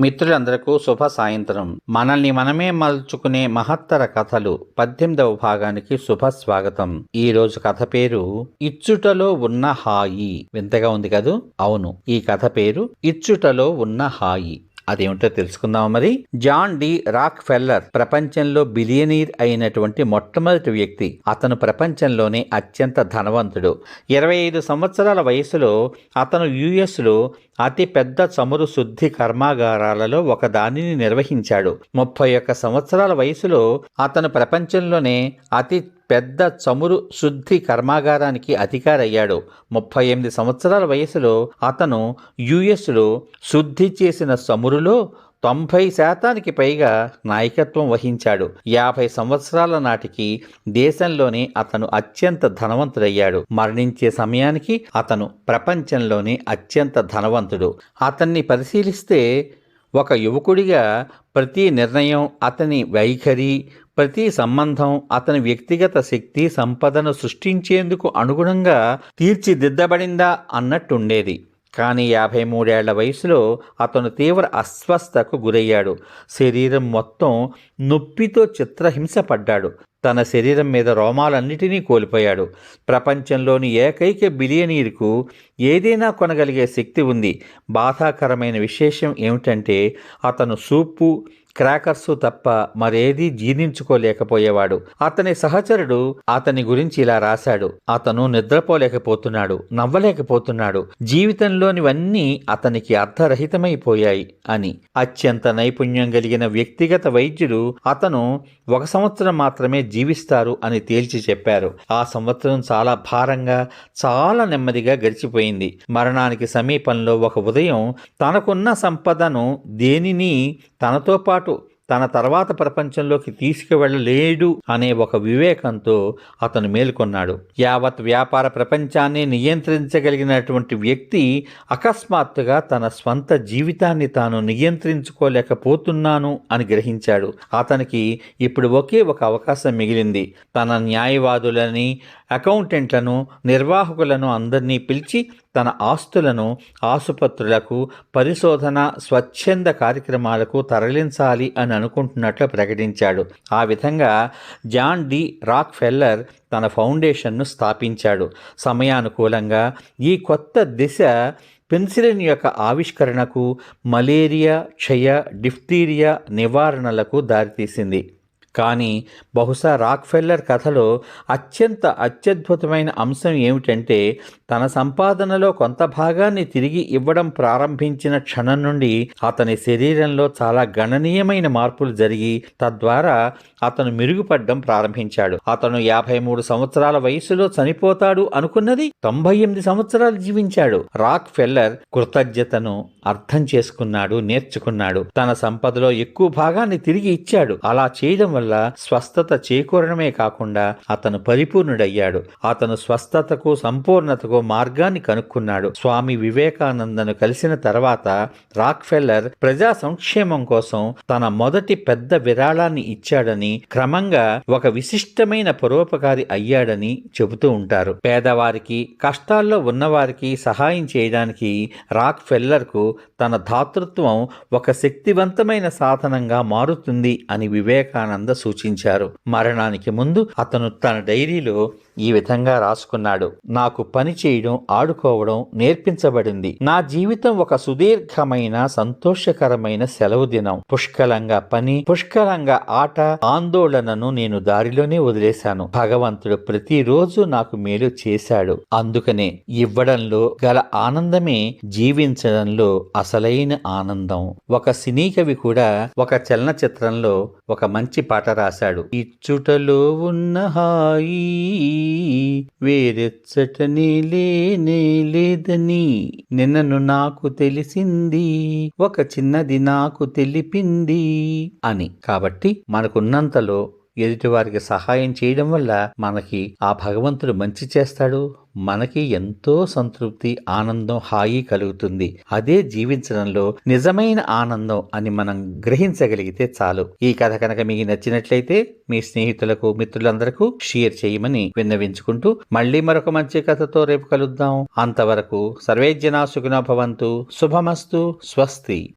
మిత్రులందరకు శుభ సాయంత్రం. మనల్ని మనమే మలుచుకునే మహత్తర కథలు పద్దెనిమిదవ భాగానికి శుభ స్వాగతం. ఈ రోజు కథ పేరు ఇచ్చుటలో ఉన్న హాయి. వింతగా ఉంది కదూ? అవును. ఈ కథ పేరు ఇచ్చుటలో ఉన్న హాయి. అదేమిటో తెలుసుకుందాం మరి? జాన్ డి రాక్ ఫెల్లర్ ప్రపంచంలో బిలియనీర్ అయినటువంటి మొట్టమొదటి వ్యక్తి. అతను ప్రపంచంలోనే అత్యంత ధనవంతుడు. ఇరవై ఐదు సంవత్సరాల వయసులో అతను యుఎస్లో అతి పెద్ద చమురు శుద్ధి కర్మాగారాలలో ఒక దానిని నిర్వహించాడు. ముప్పై ఒక్క సంవత్సరాల వయసులో అతను ప్రపంచంలోనే అతి పెద్ద చమురు శుద్ధి కర్మాగారానికి అధికారయ్యాడు. ముప్పై ఎనిమిది సంవత్సరాల వయసులో అతను యుఎస్లో శుద్ధి చేసిన చమురులో తొంభై శాతానికి పైగా నాయకత్వం వహించాడు. యాభై సంవత్సరాల నాటికి దేశంలోనే అతను అత్యంత ధనవంతుడయ్యాడు. మరణించే సమయానికి అతను ప్రపంచంలోనే అత్యంత ధనవంతుడు. అతన్ని పరిశీలిస్తే ఒక యువకుడిగా ప్రతి నిర్ణయం అతని వైఖరి ప్రతి సంబంధం అతని వ్యక్తిగత శక్తి సంపదను సృష్టించేందుకు అనుగుణంగా తీర్చిదిద్దబడిందా అన్నట్టుండేది. కానీ యాభై మూడేళ్ళ వయసులో అతను తీవ్ర అస్వస్థకు గురయ్యాడు. శరీరం మొత్తం నొప్పితో చిత్రహింస పడ్డాడు. తన శరీరం మీద రోమాలన్నిటినీ కోల్పోయాడు. ప్రపంచంలోని ఏకైక బిలియనీర్కు ఏదైనా కొనగలిగే శక్తి ఉంది. బాధాకరమైన విశేషం ఏమిటంటే అతను సూపు క్రాకర్సు తప్ప మరేదీ జీర్ణించుకోలేకపోయేవాడు. అతని సహచరుడు అతని గురించి ఇలా రాశాడు. అతను నిద్రపోలేకపోతున్నాడు నవ్వలేకపోతున్నాడు. జీవితంలోనివన్నీ అతనికి అర్థరహితమైపోయాయి అని. అత్యంత నైపుణ్యం కలిగిన వ్యక్తిగత వైద్యుడు అతను ఒక సంవత్సరం మాత్రమే జీవిస్తారు అని తేల్చి చెప్పారు. ఆ సంవత్సరం చాలా భారంగా చాలా నెమ్మదిగా గడిచిపోయింది. మరణానికి సమీపంలో ఒక ఉదయం తనకున్న సంపదను దేనిని తనతో పాటు తన తర్వాత ప్రపంచంలోకి తీసుకువెళ్ళలేడు అనే ఒక వివేకంతో అతను మేల్కొన్నాడు. యావత్ వ్యాపార ప్రపంచాన్ని నియంత్రించగలిగినటువంటి వ్యక్తి అకస్మాత్తుగా తన స్వంత జీవితాన్ని తాను నియంత్రించుకోలేకపోతున్నాను అని గ్రహించాడు. అతనికి ఇప్పుడు ఒకే ఒక అవకాశం మిగిలింది. తన న్యాయవాదులని అకౌంటెంట్లను నిర్వాహకులను అందరినీ పిలిచి తన ఆస్తులను ఆసుపత్రులకు పరిశోధన స్వచ్ఛంద కార్యక్రమాలకు తరలించాలి అని అనుకుంటున్నట్లు ప్రకటించాడు. ఆ విధంగా జాన్ డి. రాక్ ఫెల్లర్ తన ఫౌండేషన్ను స్థాపించాడు. సమయానుకూలంగా ఈ కొత్త దిశ పెన్సిలిన్ యొక్క ఆవిష్కరణకు మలేరియా క్షయ డిఫ్తీరియా నివారణలకు దారితీసింది. కానీ బహుశా రాక్ఫెల్లర్ కథలో అత్యంత అత్యద్భుతమైన అంశం ఏమిటంటే తన సంపాదనలో కొంత భాగాన్ని తిరిగి ఇవ్వడం ప్రారంభించిన క్షణం నుండి అతని శరీరంలో చాలా గణనీయమైన మార్పులు జరిగి తద్వారా అతను మెరుగుపడడం ప్రారంభించాడు. అతను యాభై మూడు సంవత్సరాల వయసులో చనిపోతాడు అనుకున్నది తొంభై ఎనిమిది సంవత్సరాలు జీవించాడు. రాక్ ఫెల్లర్ కృతజ్ఞతను అర్థం చేసుకున్నాడు నేర్చుకున్నాడు. తన సంపదలో ఎక్కువ భాగాన్ని తిరిగి ఇచ్చాడు. అలా చేయడం వల్ల స్వస్థత చేకూరడమే కాకుండా అతను పరిపూర్ణుడయ్యాడు. అతను స్వస్థతకు సంపూర్ణతకు మార్గాన్ని కనుక్కున్నాడు. స్వామి వివేకానందను కలిసిన తర్వాత రాక్ ఫెల్లర్ ప్రజా సంక్షేమం కోసం తన మొదటి పెద్ద విరాళాన్ని ఇచ్చాడని క్రమంగా ఒక విశిష్టమైన పరోపకారి అయ్యాడని చెబుతూ ఉంటారు. పేదవారికి కష్టాల్లో ఉన్నవారికి సహాయం చేయడానికి రాక్ ఫెల్లర్కు తన దాతృత్వం ఒక శక్తివంతమైన సాధనంగా మారుతుంది అని వివేకానంద సూచించారు. మరణానికి ముందు అతను తన డైరీలో ఈ విధంగా రాసుకున్నాడు. నాకు పని చేయడం ఆడుకోవడం నేర్పించబడింది. నా జీవితం ఒక సుదీర్ఘమైన సంతోషకరమైన సెలవు దినం. పుష్కలంగా పని పుష్కలంగా ఆట ఆందోళనను నేను దారిలోనే వదిలేశాను. భగవంతుడు ప్రతిరోజు నాకు మేలు చేశాడు. అందుకనే ఇవ్వడంలో గల ఆనందమే జీవించడంలో అసలైన ఆనందం. ఒక సినీ కవి కూడా ఒక చలనచిత్రంలో ఒక మంచి పాట రాశాడు. ఇచ్చుటలో ఉన్న హాయి వేరెచ్చటనే లేనే లేదని నిన్నను నాకు తెలిసింది ఒక చిన్నది నాకు తెలిపింది అని. కాబట్టి మనకున్నంతలో ఎదుటివారికి సహాయం చేయడం వల్ల మనకి ఆ భగవంతుడు మంచి చేస్తాడు. మనకి ఎంతో సంతృప్తి ఆనందం హాయి కలుగుతుంది. అదే జీవించడంలో నిజమైన ఆనందం అని మనం గ్రహించగలిగితే చాలు. ఈ కథ కనుక మీకు నచ్చినట్లయితే మీ స్నేహితులకు మిత్రులందరకు షేర్ చేయమని విన్నవించుకుంటూ మళ్ళీ మరొక మంచి కథతో రేపు కలుద్దాం. అంతవరకు సర్వేజ్యనా సుఖినో భవంతు శుభమస్తు. స్వస్తి.